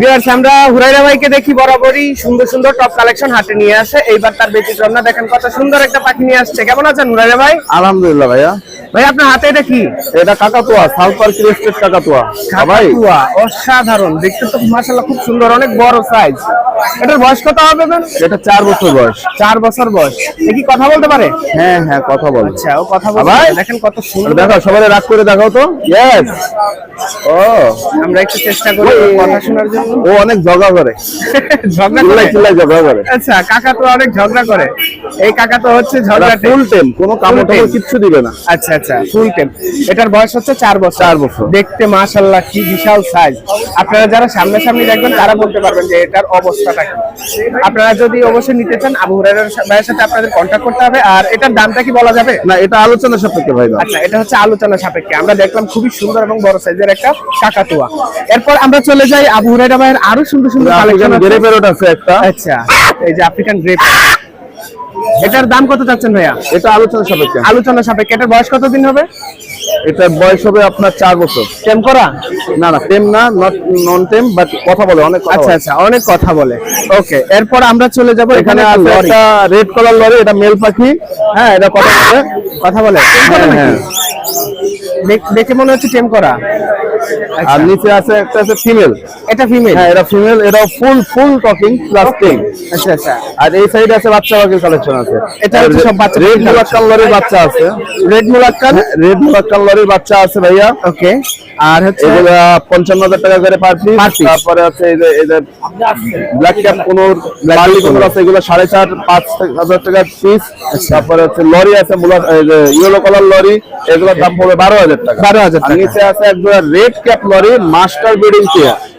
Viewers আমরা হুরাইরা ভাইকে দেখি বরাবরই। সুন্দর সুন্দর টপ কালেকশন হাতে নিয়ে আসে। এইবার তার ব্যতিক্রম না দেখেন কত সুন্দর একটা পাখি নিয়ে আসছে। কেমন আছেন হুরাইরা ভাই? আলহামদুলিল্লাহ ভাইয়া। ভাই আপনার হাতে এটা কি? এটা কাকাতুয়া সালপার ক্রিস্টেড কাকাতুয়া। ভাই। অসাধারণ। দেখতে তো মাশাআল্লাহ খুব সুন্দর অনেক বড় সাইজ এটার বয়স কত হবে ম্যাম? এটা চার বছর বয়স। চার বছর বয়স। কি কথা বলতে পারে? হ্যাঁ হ্যাঁ কথা বল। আচ্ছা ও কথা দেখেন কত সুন্দর। দেখো সবাই রাগ করে দেখাও তো। ইয়েস ও। আমরা একটু চেষ্টা করি কথা শোনার জন্য। ও অনেক ঝগড়া করে। ঝগড়া করে? ঝগড়া করে। আচ্ছা কাকা তো অনেক ঝগড়া করে। এই কাকা তো হচ্ছে ঝগড়া ফুল টেম কোনো কামড় টামড় কিচ্ছু দিবে না। আচ্ছা আচ্ছা ফুল টেম এটার বয়স হচ্ছে চার বছর। চার বছর। দেখতে মাশাল্লাহ কি বিশাল সাইজ আপনারা যারা সামনাসামনি দেখবেন তারা বলতে পারবেন যে এটার অবস্থাটা কি আপনারা যদি অবশ্যই নিতে চান আবু হুরায়রার ভাইয়ের সাথে আপনাদের কন্ট্যাক্ট করতে হবে। আর এটার দামটা কি বলা যাবে? না এটা আলোচনা সাপেক্ষে ভাই আচ্ছা এটা হচ্ছে আলোচনা সাপেক্ষে। আমরা দেখলাম খুবই সুন্দর এবং বড় সাইজের একটা কাকাতুয়া এরপর আমরা চলে যাই আবু হুরায়রা ভাইয়ের আরও সুন্দর সুন্দর কালেকশন গেরে পেরোট আছে। একটা। আচ্ছা এই যে আফ্রিকান গ্রেপ এটার দাম কত চাচ্ছেন ভাইয়া? এটা আলোচনা সাপেক্ষে। আলোচনা সাপেক্ষে। এটার বয়স কত দিন হবে? এটা বয়স হবে আপনার চার বছর। টেম করা? না না টেম না নট নন টেম বাট কথা বলে অনেক কথা আচ্ছা আচ্ছা অনেক কথা বলে। ওকে এরপর আমরা চলে যাব এখানে একটা রেড কালার লরি এটা মেল পাখি। হ্যাঁ এটা কথা বলে। কথা বলে। হ্যাঁ, নাকি? হ্যাঁ। দেখে মনে হচ্ছে টেম করা। আর আচ্ছা, নিচে আছে একটা আছে ফিমেল এটা ফিমেল হ্যাঁ এটা ফিমেল এটা ফুল ফুল টকিং প্লাস টেম আচ্ছা আচ্ছা। আর এই সাইডে আছে বাচ্চা পাখির কালেকশন আছে। এটা হচ্ছে সব বাচ্চা রেড পাখির মুলাক্কান লরির বাচ্চা আছে। রেড মুলাক্কান রেড মুলাক্কান লরির বাচ্চা আছে ভাইয়া। ওকে আর হচ্ছে এগুলো পঞ্চান্ন হাজার টাকা করে পার পিস তারপরে আছে এই যে এই যে ব্ল্যাক ক্যাপ কোনোর বার্লি কোনোর। আছে এগুলো সাড়ে চার পাঁচ হাজার টাকার পিস তারপরে হচ্ছে লরি আছে মুলা এই যে ইয়েলো কালার লরি এগুলোর দাম পড়বে বারো হাজার টাকা। 12,000 আর টাকা। নিচে আছে একজোড়া red cap lory master breeding breeding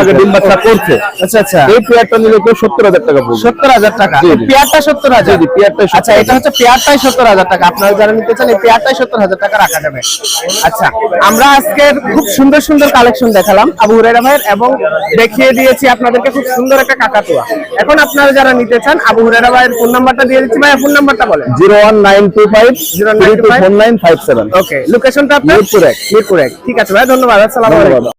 আগে ডিম বাচ্চা করছে। আচ্ছা আচ্ছা। এই পেয়ারটা নিলে কেউ সত্তর হাজার টাকা পড়বে। সত্তর হাজার টাকা। জি, জি। পেয়ারটা সত্তর হাজার। জি, জি, পেয়ারটাই 70,000 আচ্ছা এটা হচ্ছে পেয়ারটাই সত্তর হাজার টাকা। আপনারা যারা নিতে চান এই পেয়ারটাই সত্তর হাজার টাকা রাখা যাবে। আচ্ছা আমরা আজকের খুব সুন্দর সুন্দর কালেকশন দেখালাম আবু হুরাইরা ভাইয়ের এবং দেখিয়ে দিয়েছি আপনাদেরকে খুব সুন্দর একটা কাকাতুয়া। এখন আপনারা যারা নিতে চান আবু হুরাইরা ভাইয়ের ফোন নাম্বারটা দিয়ে দিচ্ছি। ভাই ফোন নাম্বারটা বলেন। Zero one nine two five zero nine two four nine five seven. Okay লোকেশনটা আপনার মিরপুর এক। মিরপুর এক। ঠিক আছে ভাই ধন্যবাদ। আসসালামু আলাইকুম।